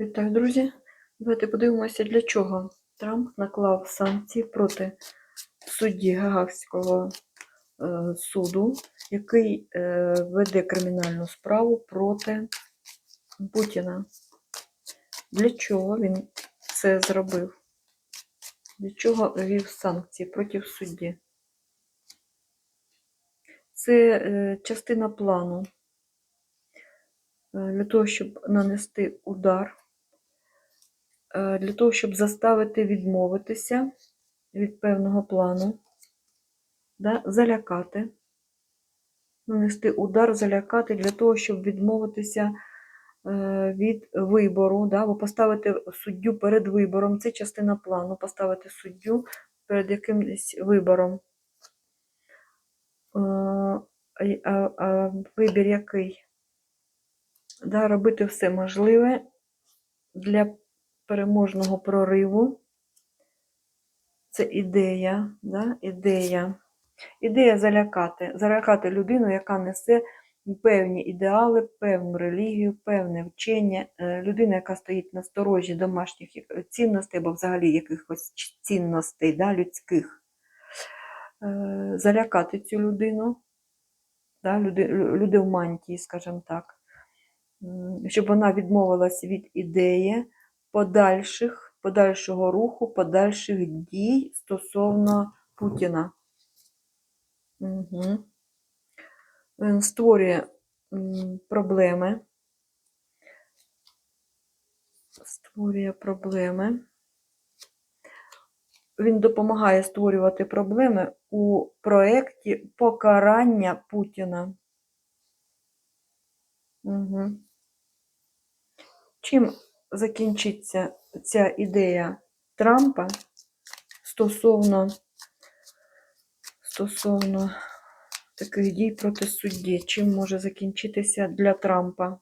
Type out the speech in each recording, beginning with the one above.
Вітаю, друзі. Давайте подивимося, для чого Трамп наклав санкції проти судді Гаагського е, суду, який е, веде кримінальну справу проти Путіна. Для чого він це зробив? Для чого ввів санкції проти судді? Це е, частина плану е, для того, щоб нанести удар для того, щоб заставити відмовитися від певного плану, да, залякати, нанести удар, залякати для того, щоб відмовитися е, від вибору, да, або поставити суддю перед вибором. Це частина плану, поставити суддю перед якимось вибором. Е, а- а Вибір який? Да, робити все можливе для переможного прориву. Це ідея, да? ідея. Ідея залякати. Залякати людину, яка несе певні ідеали, певну релігію, певне вчення. Е, Людина, яка стоїть на сторожі домашніх цінностей, або взагалі якихось цінностей да, людських. Е, Залякати цю людину, да, люди, люди в мантії, скажімо так, щоб вона відмовилась від ідеї подальших, подальшого руху, подальших дій стосовно Путіна. Угу. Він створює проблеми. Створює проблеми. Він допомагає створювати проблеми у проєкті покарання Путіна. Угу. Чим закінчиться ця ідея Трампа стосовно, стосовно таких дій проти судді? Чим може закінчитися для Трампа?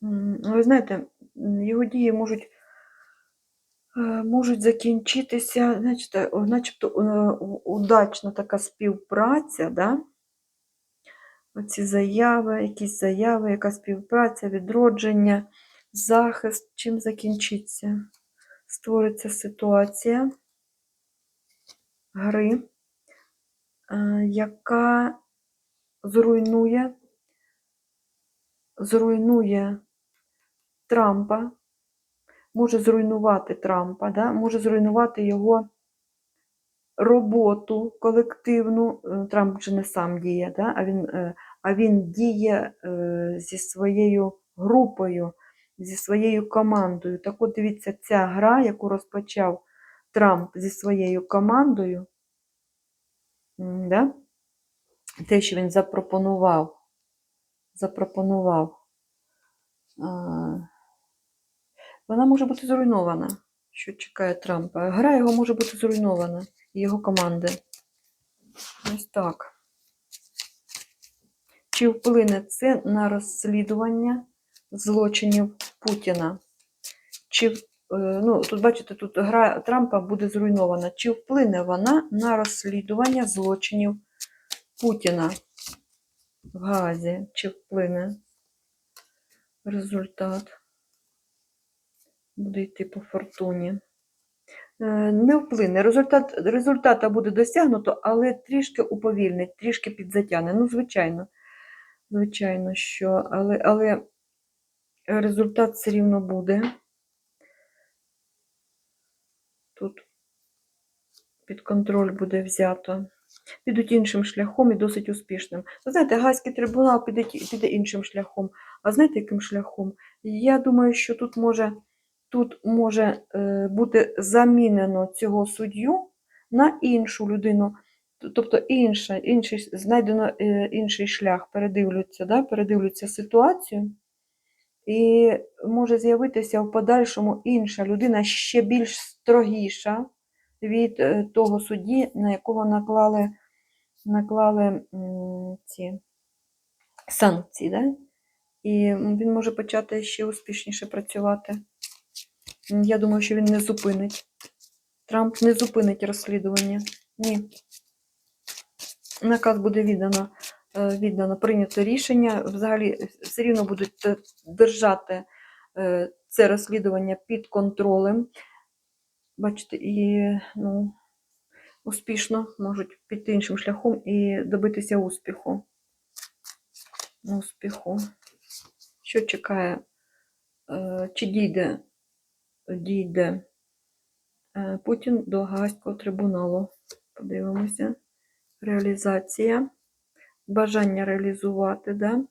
Ви знаєте, його дії можуть, можуть закінчитися, значить, е, начебто е, удачна така співпраця, да? Оці заяви, якісь заяви, яка співпраця, відродження, захист. Чим закінчиться? Створиться ситуація гри, е, яка зруйнує, зруйнує Трампа, може зруйнувати Трампа, да? може зруйнувати його роботу колективну. Е, Трамп же не сам діє, да? а, він, е, а він діє е, зі своєю групою, зі своєю командою. Так от дивіться, ця гра, яку розпочав Трамп зі своєю командою, да? те, що він запропонував, запропонував, вона може бути зруйнована, що чекає Трампа. Гра його може бути зруйнована, і його команди. Ось так. Чи вплине це на розслідування злочинів Путіна? Чи, е, ну, тут, бачите, тут гра Трампа буде зруйнована. Чи вплине вона на розслідування злочинів Путіна в Газі? Чи вплине результат? Буде йти по фортуні. Е, Не вплине. Результат, результата буде досягнуто, але трішки уповільнить, трішки підзатягне. Ну, звичайно. Звичайно, що, але, але результат все рівно буде. Тут під контроль буде взято. Підуть іншим шляхом і досить успішним. Знаєте, Гаазький трибунал піде, піде іншим шляхом. А знаєте, яким шляхом? Я думаю, що тут може, тут може е, бути замінено цього суддю на іншу людину. Тобто інша, інший, знайдено е, інший шлях, передивляться, да? передивляться ситуацію. І може з'явитися в подальшому інша людина ще більш строгіша від е, того судді, на якого наклали, наклали ці санкції. Да? І він може почати ще успішніше працювати. Я думаю, що він не зупинить. Трамп не зупинить розслідування. Ні. наказ буде віддано, е, віддано, прийнято рішення. Взагалі все рівно будуть е, держати е, це розслідування під контролем. Бачите, і ну, успішно можуть піти іншим шляхом і добитися успіху. Успіху. Що чекає? Чи дійде, дійде е, Путін до Гаазького трибуналу? Подивимося. Реалізація. Бажання реалізувати, да?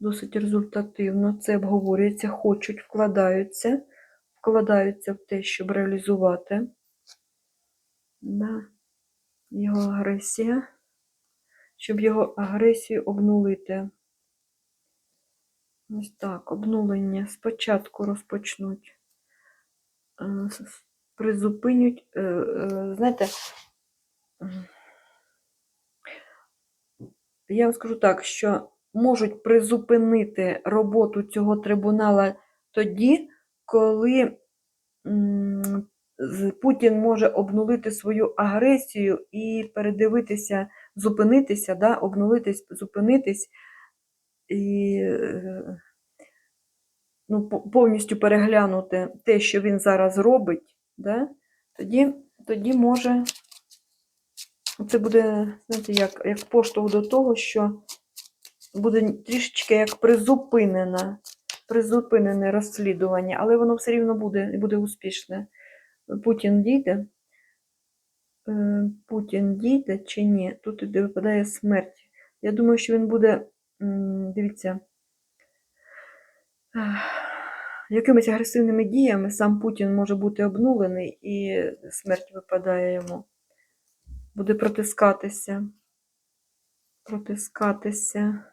Досить результативно. Це обговорюється, хочуть, вкладаються, вкладаються в те, щоб реалізувати. Да. Його агресія. Щоб його агресію обнулити. Ось так, обнулення спочатку розпочнуть. Е, Призупинять, е, е, знаєте, я вам скажу так, що можуть призупинити роботу цього трибунала тоді, коли Путін може обнулити свою агресію і передивитися, зупинитися, да, обнулитись, зупинитись і е, ну, повністю переглянути те, що він зараз робить, да, тоді, тоді може це буде, знаєте, як, як поштовх до того, що буде трішечки як призупинена, призупинене розслідування, але воно все рівно буде і буде успішне. Путін дійде. Е, Путін дійде чи ні? Тут іде випадає смерть. Я думаю, що він буде, дивіться, якимись агресивними діями сам Путін може бути обнулений і смерть випадає йому. Буде протискатися. Протискатися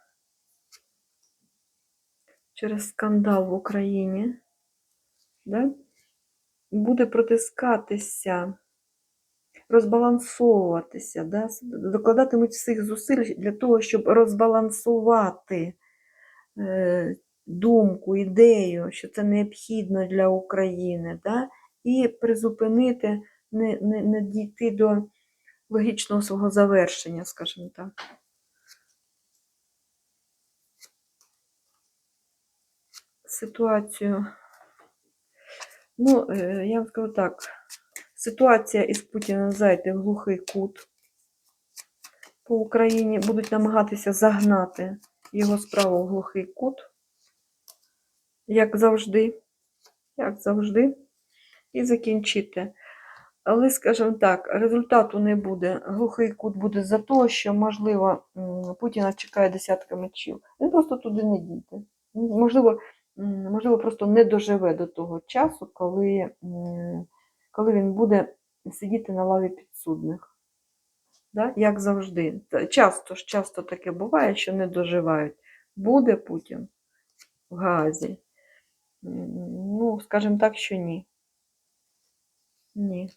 через скандал в Україні. Да? Буде протискатися, розбалансовуватися, да? докладатимуть всіх зусиль для того, щоб розбалансувати е, думку, ідею, що це необхідно для України, да? і призупинити, не, не, не дійти до логічного свого завершення, скажімо так. Ситуацію. Ну, е, я вам скажу так. Ситуація із Путіним зайде в глухий кут по Україні. Будуть намагатися загнати його справу в глухий кут, як завжди, як завжди, і закінчити. Але, скажімо так, результату не буде. Глухий кут буде за того, що, можливо, Путіна чекає десятка мечів. Він просто туди не дійде. Можливо, можливо, просто не доживе до того часу, коли, коли він буде сидіти на лаві підсудних. Да? Як завжди. Часто ж часто таке буває, що не доживають. Буде Путін в Гаазі? Ну, скажімо так, що ні. Ні.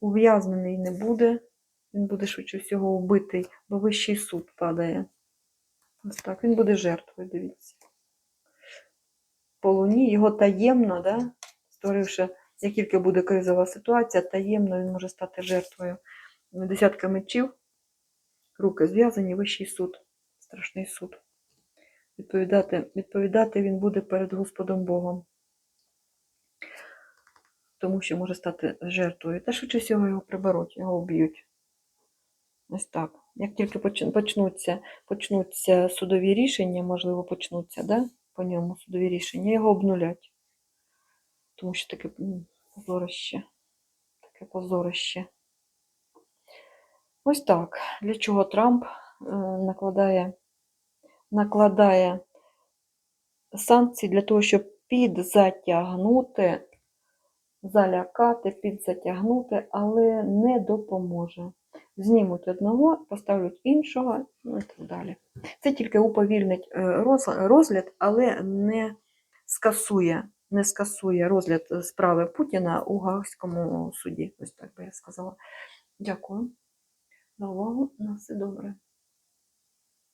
Ув'язнений не буде. Він буде швидше всього вбитий, бо вищий суд падає. Ось так. Він буде жертвою, дивіться. По луні його таємно, да? створивши, як тільки буде кризова ситуація, таємно він може стати жертвою. Десятка мечів, руки зв'язані, вищий суд, страшний суд. Відповідати, відповідати він буде перед Господом Богом. Тому що може стати жертвою. Та швидше всього його приберуть, його вб'ють. Ось так. Як тільки почнуться, почнуться судові рішення, можливо, почнуться, да? по ньому судові рішення, його обнулять. Тому що таке позорище. Таке позорище. Ось так. Для чого Трамп е, накладає, накладає санкції для того, щоб підзатягнути, залякати, підзатягнути, але не допоможе. Знімуть одного, поставлять іншого, ну і так далі. Це тільки уповільнить е, розгляд, але не скасує, не скасує розгляд справи Путіна у Гаагському суді. Ось так би я сказала. Дякую за увагу. На все добре.